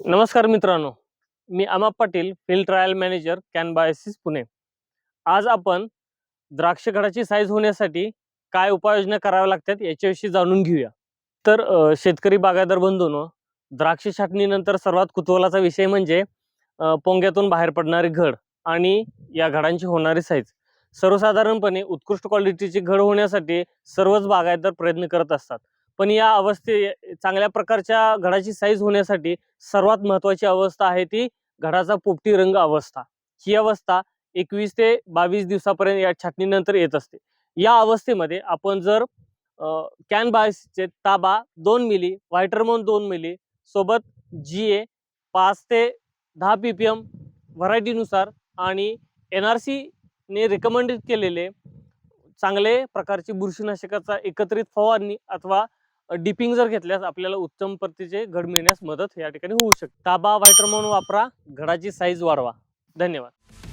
नमस्कार मित्रांनो मी अमा पाटील फील्ड ट्रायल मॅनेजर कॅनबायसिस पुणे. आज आपण द्राक्ष घडाची साईज होण्यासाठी काय उपाययोजना कराव्या लागतात याच्याविषयी जाणून घेऊया. तर शेतकरी बागायदार बंधूंनो द्राक्ष छाटणीनंतर सर्वात कुतूहलाचा विषय म्हणजे पोंग्यातून बाहेर पडणारी घड आणि या घडांची होणारी साईज सर्वसाधारणपणे उत्कृष्ट क्वालिटीची घड होण्यासाठी सर्वच बागायतदार प्रयत्न करत असतात. पण या अवस्थे चांगल्या प्रकारच्या घडाची साईज होण्यासाठी सर्वात महत्वाची अवस्था आहे ती घडाचा पोपटी रंग अवस्था. ही अवस्था एकवीस ते बावीस दिवसापर्यंत या छाटणीनंतर येत असते. या अवस्थेमध्ये आपण जर कॅन बायसचे ताबा दोन मिली व्हायटरमोन दोन मिली सोबत जी ए पाच ते दहा पी पी एम व्हरायटीनुसार आणि एन आर सीने रिकमेंडेड केलेले चांगले प्रकारची बुरशीनाशकाचा एकत्रित फवारणी अथवा डिपिंग जर घेतल्यास आपल्याला उत्तम प्रतीचे घड मिळण्यास मदत या ठिकाणी होऊ शकते. ताबा व्हायटरमोन वापरा. घडाची साईज वाढवा. धन्यवाद.